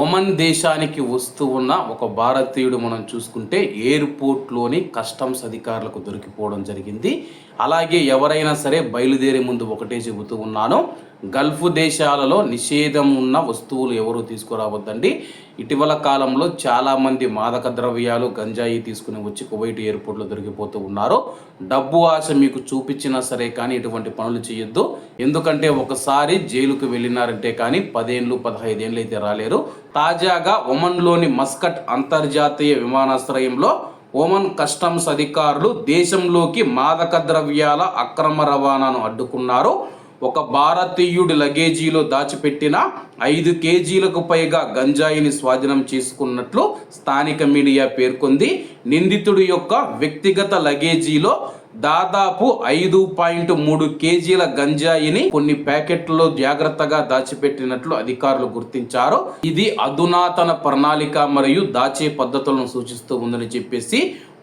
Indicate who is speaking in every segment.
Speaker 1: Oman దేశానికి వస్తూ ఉన్న ఒక భారతీయుడు మనం చూసుకుంటే ఎయిర్పోర్ట్లోని కస్టమ్స్ అధికారులకు దొరికిపోవడం జరిగింది. అలాగే ఎవరైనా సరే బయలుదేరే ముందు ఒకటే చెబుతూ ఉన్నాను. గల్ఫ్ దేశాలలో నిషేధం ఉన్న వస్తువులు ఎవరు తీసుకురావద్దండి. ఇటీవల కాలంలో చాలామంది మాదక ద్రవ్యాలు గంజాయి తీసుకుని వచ్చి కువైట్ ఎయిర్పోర్ట్లో దొరికిపోతూ ఉన్నారు. డబ్బు ఆశ మీకు చూపించినా సరే కానీ ఇటువంటి పనులు చేయొద్దు. ఎందుకంటే ఒకసారి జైలుకు వెళ్ళినారంటే కానీ పదేళ్ళు పదహైదేళ్ళు అయితే రాలేరు. తాజాగా ఒమన్లోని మస్కట్ అంతర్జాతీయ విమానాశ్రయంలో ఒమన్ కస్టమ్స్ అధికారులు దేశంలోకి మాదక ద్రవ్యాల అక్రమ రవాణాను అడ్డుకున్నారు. ఒక భారతీయుడి లగేజీలో దాచిపెట్టిన ఐదు కేజీలకు పైగా గంజాయిని స్వాధీనం చేసుకున్నట్లు స్థానిక మీడియా పేర్కొంది. నిందితుడి యొక్క వ్యక్తిగత లగేజీలో దాదాపు ఐదు పాయింట్ మూడు కేజీల గంజాయిని కొన్ని ప్యాకెట్లలో జాగ్రత్తగా దాచిపెట్టినట్లు అధికారులు గుర్తించారు. ఇది అధునాతన ప్రణాళిక మరియు దాచే పద్ధతులను సూచిస్తూ ఉందని చెప్పేసి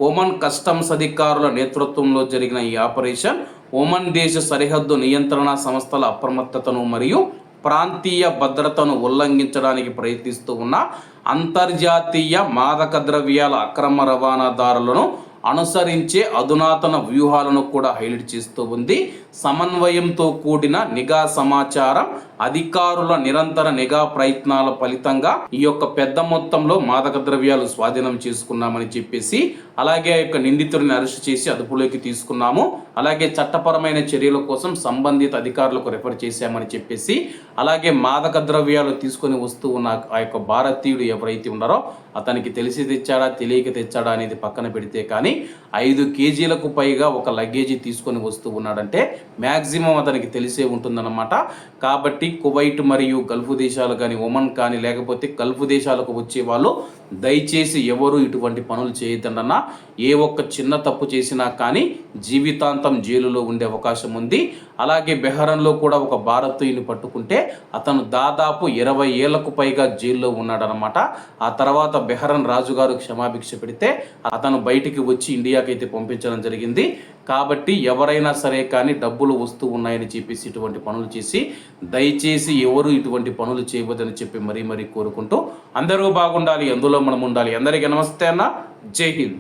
Speaker 1: ఒమన్ కస్టమ్స్ అధికారుల నేతృత్వంలో జరిగిన ఈ ఆపరేషన్ ఒమన్ దేశ సరిహద్దు నియంత్రణ సంస్థల అప్రమత్తతను మరియు ప్రాంతీయ భద్రతను ఉల్లంఘించడానికి ప్రయత్నిస్తూ ఉన్న అంతర్జాతీయ మాదక ద్రవ్యాల అక్రమ రవాణాదారులను అనుసరించే అధునాతన వ్యూహాలను కూడా హైలైట్ చేస్తూ ఉంది. సమన్వయంతో కూడిన నిఘా సమాచారం అధికారుల నిరంతర నిఘా ప్రయత్నాల ఫలితంగా ఈ యొక్క పెద్ద మొత్తంలో మాదక ద్రవ్యాలు స్వాధీనం చేసుకున్నామని చెప్పేసి అలాగే ఆ యొక్క నిందితుడిని అరెస్ట్ చేసి అదుపులోకి తీసుకున్నాము. అలాగే చట్టపరమైన చర్యల కోసం సంబంధిత అధికారులకు రెఫర్ చేశామని చెప్పేసి అలాగే మాదక ద్రవ్యాలు తీసుకొని వస్తూ ఉన్న ఆ యొక్క భారతీయుడు ఎవరైతే ఉన్నారో అతనికి తెలిసి తెచ్చాడా తెలియక తెచ్చాడా అనేది పక్కన పెడితే కానీ ఐదు కేజీలకు పైగా ఒక లగేజీ తీసుకొని వస్తూ ఉన్నాడంటే మ్యాక్సిమం అతనికి తెలిసే ఉంటుందన్నమాట. కాబట్టి కువైట్ మరియు గల్ఫ్ దేశాలు కానీ ఒమన్ కానీ లేకపోతే గల్ఫ్ దేశాలకు వచ్చే వాళ్ళు దయచేసి ఎవరు ఇటువంటి పనులు చేయొద్దన్న ఏ ఒక్క చిన్న తప్పు చేసినా కానీ జీవితాంతం జైలులో ఉండే అవకాశం ఉంది. అలాగే బెహరన్లో కూడా ఒక భారతీయుని పట్టుకుంటే అతను దాదాపు ఇరవై ఏళ్ళకు పైగా జైల్లో ఉన్నాడనమాట. ఆ తర్వాత బెహరన్ రాజుగారు క్షమాభిక్ష పెడితే అతను బయటికి వచ్చి ఇండియాకైతే అయితే పంపించడం జరిగింది. కాబట్టి ఎవరైనా సరే కానీ డబ్బులు వస్తూ ఉన్నాయని చెప్పేసి ఇటువంటి పనులు చేసి దయచేసి ఎవరు ఇటువంటి పనులు చేయవద్దని చెప్పి మరీ మరీ కోరుకుంటూ అందరూ బాగుండాలి అందులో మనం ఉండాలి. అందరికీ నమస్తే అన్న. జై హింద్.